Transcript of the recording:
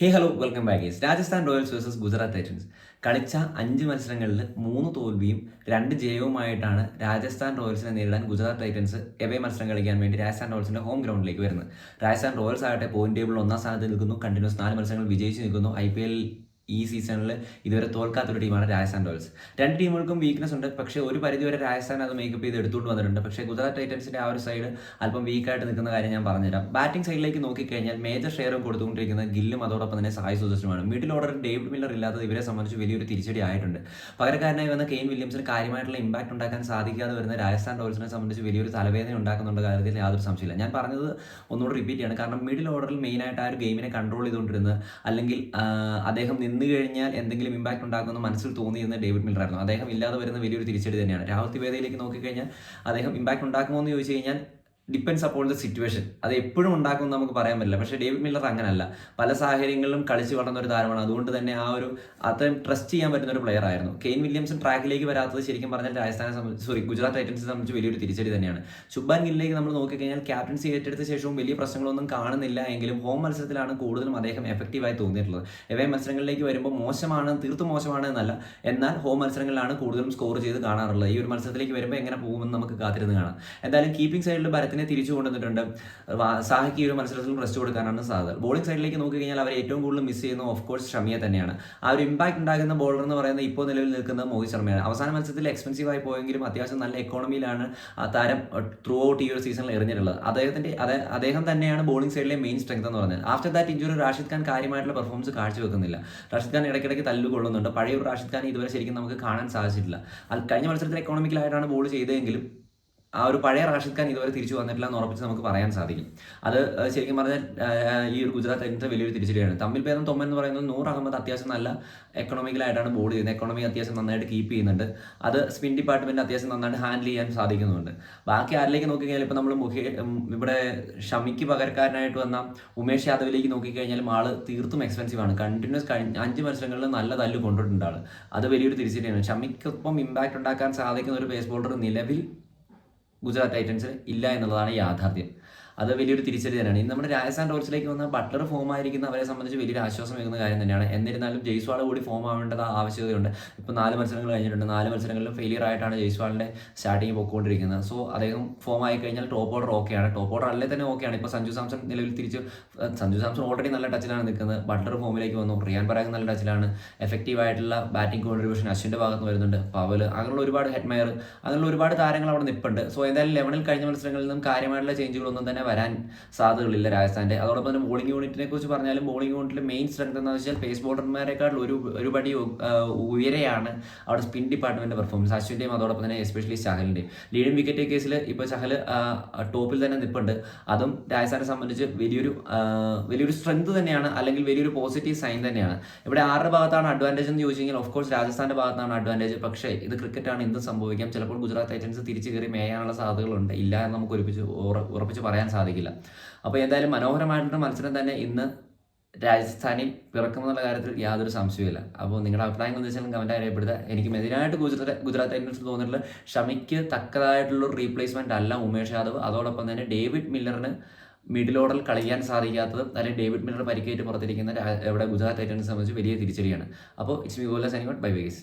Hey hello welcome back guys Rajasthan Royals versus Gujarat Titans കളിച്ച അഞ്ച് മത്സരങ്ങളിൽ മൂന്ന് തോൽവിയും രണ്ട് ജയവുമായിട്ടാണ് രാജസ്ഥാൻ റോയൽസിനെ നേരിടാൻ ഗുജറാത്ത് ടൈറ്റൻസ് എവേ മത്സരം കളിക്കാൻ വേണ്ടി രാജസ്ഥാൻ റോയൽസിന്റെ ഹോം ഗ്രൗണ്ടിലേക്ക് വരുന്നത്. രാജസ്ഥാൻ റോയൽസ് ആകട്ടെ പോയിന്റ് ടേബിളിൽ ഒന്നാം സ്ഥാനത്ത് നിൽക്കുന്നു. കണ്ടിന്യൂസ് നാല് മത്സരങ്ങൾ വിജയിച്ച് നിൽക്കുന്നു. ഐ പി എൽ ഈ സീസണിൽ ഇതുവരെ തോൽക്കാത്തൊരു ടീമാണ് രാജസ്ഥാൻ റോയൽസ് രണ്ട് ടീമുകൾക്കും വീക്ക്നെസ് ഉണ്ട്. പക്ഷേ ഒരു പരിധിവരെ രാജസ്ഥാൻ അത് മേക്കപ്പ് ചെയ്ത് എടുത്തുകൊണ്ട് വന്നിട്ടുണ്ട്. പക്ഷേ ഗുജറാത്ത് ടൈറ്റൻസിന്റെ ആ ഒരു സൈഡ് അല്പം വീക്കായിട്ട് നിൽക്കുന്ന കാര്യം ഞാൻ പറഞ്ഞുതരാം. ബാറ്റിംഗ് സൈഡിലേക്ക് നോക്കിക്കഴിഞ്ഞാൽ മേജർ ഷെയറും കൊടുത്തുകൊണ്ടിരിക്കുന്നത് ഗില്ലും അതോടൊപ്പം തന്നെ സായ് സുദർശനുമാണ് മിഡിൽ ഓർഡർ ഡേവിഡ് മില്ലർ ഇല്ലാത്തത് ഇവരെ സംബന്ധിച്ച് വലിയൊരു തിരിച്ചടി ആയിട്ടുണ്ട്. പകരക്കാരനായി വന്ന കെയിൻ വില്യംസിന് കാര്യമായിട്ടുള്ള ഇമ്പാക്ട് ഉണ്ടാക്കാൻ സാധിക്കാതെ വരുന്ന രാജസ്ഥാൻ റോയൽസിനെ സംബന്ധിച്ച് വലിയൊരു തലവേദന ഉണ്ടാക്കുന്നുണ്ട് കാര്യത്തിൽ യാതൊരു സംശയമില്ല ഞാൻ പറഞ്ഞത് ഒന്നുകൂടി റിപ്പീറ്റ് ചെയ്യാണ്. കാരണം മിഡിൽ ഓർഡറിൽ മെയിനായിട്ട് ആ ഒരു ഗെയിമിനെ കൺട്രോൾ ചെയ്തുകൊണ്ടിരുന്നത് അല്ലെങ്കിൽ അദ്ദേഹം നിന്ന് കഴിഞ്ഞാൽ എന്തെങ്കിലും ഇമ്പാക്ട് ഉണ്ടാക്കുമെന്ന് മനസ്സിൽ തോന്നിയിരുന്ന ഡേവിഡ് മില്ലർ ആയിരുന്നു. അദ്ദേഹം ഇല്ലാതെ വരുന്ന വലിയൊരു തിരിച്ചടി തന്നെയാണ്. രാഹുൽ തിവേദയിലേക്ക് നോക്കിക്കഴിഞ്ഞാൽ അദ്ദേഹം ഇമ്പാക്ട് ഉണ്ടാക്കുമോ എന്ന് ചോദിച്ചു കഴിഞ്ഞാൽ ഡിപ്പെൻസ് അപ്പോൾ ദ സിറ്റുവേഷൻ അത് എപ്പോഴും ഉണ്ടാക്കുമെന്ന് നമുക്ക് പറയാൻ പറ്റില്ല. പക്ഷേ ഡേവിഡ് മില്ലർ അങ്ങനല്ല. പല സാഹചര്യങ്ങളിലും കളിച്ച് വളർന്ന ഒരു താരമാണ്. അതുകൊണ്ട് തന്നെ ആ ഒരു അത്രയും ട്രസ്റ്റ് ചെയ്യാൻ പറ്റുന്ന ഒരു പ്ലെയർ ആയിരുന്നു. കെയിൻ വില്യംസൺ ട്രാക്കിലേക്ക് വരാത്തത് ശരിക്കും പറഞ്ഞാൽ രാജസ്ഥാനെ സംബന്ധിച്ച് സോറി ഗുജറാത്ത് ടൈറ്റൻസിനെ സംബന്ധിച്ച് വലിയൊരു തിരിച്ചടി തന്നെയാണ്. ശുഭാൻ ഗില്ലിലേക്ക് നമ്മൾ നോക്കിക്കഴിഞ്ഞാൽ ക്യാപ്റ്റൻസി ഏറ്റെടുത്ത ശേഷവും വലിയ പ്രശ്നങ്ങളൊന്നും കാണുന്നില്ല എങ്കിലും ഹോം മത്സരത്തിലാണ് കൂടുതലും അദ്ദേഹം എഫക്റ്റീവായി തോന്നിയിട്ടുള്ളത്. എവേ മത്സരങ്ങളിലേക്ക് വരുമ്പോൾ മോശമാണ് തീർത്തും മോശമാണ് എന്നല്ല. എന്നാൽ ഹോം മത്സരങ്ങളിലാണ് കൂടുതലും സ്കോർ ചെയ്ത് കാണാറുള്ളത്. ഈ ഒരു മത്സരത്തിലേക്ക് വരുമ്പോൾ എങ്ങനെ പോകുമെന്ന് നമുക്ക് കാത്തിരുന്ന് കാണാം. എന്തായാലും കീപ്പിംഗ് സൈഡിൽ ഭരത്തിനെ തിരിച്ചു കൊണ്ടുവന്നിട്ടുണ്ട്. സാഹിക്ക് ഈ ഒരു മത്സരത്തിൽ റെസ്റ്റ് കൊടുക്കാനാണ് സാധ്യത. ബോളിംഗ് സൈഡിലേക്ക് നോക്കി കഴിഞ്ഞാൽ അവർ ഏറ്റവും കൂടുതൽ മിസ് ചെയ്യുന്ന ഓഫ് കോഴ്സ് ഷമിയെ തന്നെയാണ്. ആ ഒരു ഇമ്പാക്ട് ഉണ്ടാകുന്ന ബോളർ എന്ന് പറയുന്നത് ഇപ്പോൾ നിലവിൽ നിൽക്കുന്ന മോഹിത് ശർമ്മയാണ്. അവസാന മത്സരത്തിൽ എക്സ്പെൻസീവ് ആയി പോയെങ്കിലും അത്യാവശ്യം നല്ല എക്കോണമിയിലാണ് ആ താരം ത്രൂ ഔട്ട് ഈ ഒരു സീസണിൽ എറിഞ്ഞിട്ടുള്ളത്. അദ്ദേഹത്തിന്റെ അദ്ദേഹം തന്നെയാണ് ബോളിംഗ് സൈഡിലെ മെയിൻ സ്ട്രെങ്ത് എന്ന് പറഞ്ഞത്. After that injury Rashid Khan കാര്യമായിട്ടുള്ള പെർഫോമൻസ് കാഴ്ചവെക്കുന്നില്ല. റാഷിദ് ഖാൻ ഇടയ്ക്കിടയ്ക്ക് തല്ലുകൊള്ളുന്നുണ്ട് പഴയ റാഷിദ് ഖാൻ ഇതുവരെ ശരിക്കും നമുക്ക് കാണാൻ സാധിച്ചിട്ടില്ല. കഴിഞ്ഞ മത്സരത്തിൽ എക്കോണമിക്കലായിട്ടാണ് ബോൾ ചെയ്തതെങ്കിലും ആ ഒരു പഴയ റാഷിദ് ഖാൻ ഇതുവരെ തിരിച്ചു വന്നിട്ടില്ല എന്ന് ഉറപ്പിച്ച് നമുക്ക് പറയാൻ സാധിക്കും. അത് ശരിക്കും പറഞ്ഞാൽ ഈ ഒരു ഗുജറാത്ത് ടൈറ്റൻസിന്റെ വലിയൊരു തിരിച്ചടിയാണ്. തമ്മിൽ ഭേദം തൊമ്മൻ എന്ന് പറയുന്നത് നൂർ അഹമ്മദ് അത്യാവശ്യം നല്ല എക്കണോമിക്കലായിട്ടാണ് ബോൾ ചെയ്യുന്നത്. എക്കണോമി അത്യാവശ്യം നന്നായിട്ട് കീപ്പ് ചെയ്യുന്നുണ്ട്. അത് സ്പിൻ ഡിപ്പാർട്ട്മെന്റ് അത്യാവശ്യം നന്നായിട്ട് ഹാൻഡിൽ ചെയ്യാൻ സാധിക്കുന്നുണ്ട് ബാക്കി ആരിലേക്ക് നോക്കിക്കഴിഞ്ഞാൽ ഇപ്പം നമ്മൾ മുഖേ ഇവിടെ ഷമിക്ക് പകരക്കാരനായിട്ട് വന്ന ഉമേഷ് യാദവിലേക്ക് നോക്കിക്കഴിഞ്ഞാലും ആൾ തീർത്തും എക്സ്പെൻസീവ് ആണ്. കണ്ടിന്യൂസ് കഴിഞ്ഞ അഞ്ച് മത്സരങ്ങളിൽ നല്ല തല്ല് കൊണ്ടിട്ടുണ്ട് ആൾ. അത് വലിയൊരു തിരിച്ചടിയാണ്. ഷമിക്കൊപ്പം ഇമ്പാക്ട് ഉണ്ടാക്കാൻ സാധിക്കുന്ന ഒരു ബേസ് ബോളർ നിലവിൽ ഗുജറാത്ത് ടൈറ്റൻസിന് ഇല്ല എന്നുള്ളതാണ് യാഥാർത്ഥ്യം. അത് വലിയൊരു തിരിച്ചടി തന്നെയാണ്. ഇന്ന് നമ്മുടെ രാജസ്ഥാൻ റോയൽസിലേക്ക് വന്ന ബട്ട്ലർ ഫോം ആയിരിക്കുന്ന അവരെ സംബന്ധിച്ച് വലിയൊരു ആശ്വാസം നൽകുന്ന കാര്യം തന്നെയാണ്. എന്നിരുന്നാലും ജയ്സ്വാൾ കൂടി ഫോം ആവേണ്ടത് ആവശ്യതയുണ്ട് ഇപ്പോൾ നാല് മത്സരങ്ങൾ കഴിഞ്ഞിട്ടുണ്ട്. നാല് മത്സരങ്ങളിലും ഫെയിലിയർ ആയിട്ടാണ് ജയ്സ്വാളിന്റെ സ്റ്റാർട്ടിങ് പോയിക്കൊണ്ടിരിക്കുന്നത് സോ അദ്ദേഹം ഫോം ആയി കഴിഞ്ഞാൽ ടോപ്പ് ഓർഡർ ഓക്കെയാണ് ടോപ്പ് ഓർഡർ അല്ലേ തന്നെ ഓക്കെയാണ് ഇപ്പോൾ സഞ്ജു സാംസൺ നിലവിൽ തിരിച്ച് സഞ്ജു സാംസൺ ഓൾറെഡി നല്ല ടച്ചിലാണ് നിൽക്കുന്നത്. ബട്ട്ലർ ഫോമിലേക്ക് വന്നു. റിയാൻ പരാഗ് നല്ല ടച്ചിലാണ് എഫക്റ്റീവ് ആയിട്ടുള്ള ബാറ്റിംഗ് കോൺട്രിബ്യൂഷൻ അശ്വിന്റെ ഭാഗത്ത് വരുന്നുണ്ട്. പവൽ അങ്ങനെയുള്ള ഒരുപാട് ഹെഡ്മയർ അങ്ങനെയുള്ള ഒരുപാട് താരങ്ങൾ അവിടെ നിൽപ്പുണ്ട് സോ എന്തായാലും ലെവനിൽ കഴിഞ്ഞ മത്സരങ്ങളിൽ നിന്നും കാര്യമായിട്ടുള്ള ചേഞ്ചുകളൊന്നും തന്നെ വരാൻ സാധ്യതകളില്ല രാജസ്ഥാന്റെ അതോടൊപ്പം തന്നെ ബോളിംഗ് യൂണിറ്റിനെ കുറിച്ച് പറഞ്ഞാലും ബോളിംഗ് യൂണിറ്റിലെ മെയിൻ സ്ട്രെങ്ത് എന്ന് വെച്ചാൽ പേസ് ബോളർമാരെക്കാൾ ഒരു ഒരുപടി ഉയരെയാണ് അവിടെ സ്പിൻ ഡിപ്പാർട്ട്മെന്റ് പെർഫോമൻസ് അശ്വിന്റെയും അതോടൊപ്പം തന്നെ എസ്പെഷ്യലി ചഹലിന്റെയും ലീഡിംഗ് വിക്കറ്റ് കേസിൽ ഇപ്പോൾ ചഹൽ ടോപ്പിൽ തന്നെ നിൽപ്പുണ്ട് അതും രാജസ്ഥാനെ സംബന്ധിച്ച് വലിയൊരു വലിയൊരു സ്ട്രെങ്ത് തന്നെയാണ് അല്ലെങ്കിൽ വലിയൊരു പോസിറ്റീവ് സൈൻ തന്നെയാണ്. ഇവിടെ ആരുടെ ഭാഗത്താണ് അഡ്വാന്റേജ് എന്ന് ചോദിച്ചെങ്കിൽ ഓഫ് കോഴ്സ് രാജസ്ഥാന്റെ ഭാഗത്താണ് അഡ്വാന്റേജ് പക്ഷേ ഇത് ക്രിക്കറ്റാണ് എന്തും സംഭവിക്കാം. ചിലപ്പോൾ ഗുജറാത്ത് ടൈറ്റൻസ് തിരിച്ചു കയറി മേയാനുള്ള സാധ്യതകളുണ്ട്. ഇല്ല എന്ന് നമുക്ക് ഉറപ്പിച്ച് ഉറ- ഉറപ്പിച്ച് പറയാൻ സാധിക്കില്ല. അപ്പോൾ എന്തായാലും മനോഹരമായിട്ടുള്ള മത്സരം തന്നെ ഇന്ന് രാജസ്ഥാനിൽ പിറക്കുമെന്നുള്ള കാര്യത്തിൽ യാതൊരു സംശയമില്ല അപ്പോൾ നിങ്ങളുടെ അഭിപ്രായങ്ങൾ എന്ന് വെച്ചാൽ കമന്റ് അറിയപ്പെടുക എനിക്ക് എതിരായിട്ട് ഗുജറാത്ത് ഗുജറാത്ത് ടൈറ്റൻസ് തോന്നിയിട്ടുള്ള ഷമിക്ക് തക്കതായിട്ടുള്ള റീപ്ലേസ്മെന്റ് അല്ല ഉമേഷ് യാദവ്. അതോടൊപ്പം തന്നെ ഡേവിഡ് മില്ലറിന് മിഡിൽ ഓർഡറിൽ കളിക്കാൻ സാധിക്കാത്തത് അല്ലെങ്കിൽ ഡേവിഡ് മില്ലർ പരിക്കേറ്റ് പുറത്തിരിക്കുന്ന ഇവിടെ ഗുജറാത്ത് ടൈറ്റൻസ് സംബന്ധിച്ച് വലിയ തിരിച്ചടിയാണ്. അപ്പോൾ ഇറ്റ്സ് മി ഗോല സൈനിങ് ബൈ ബൈസ്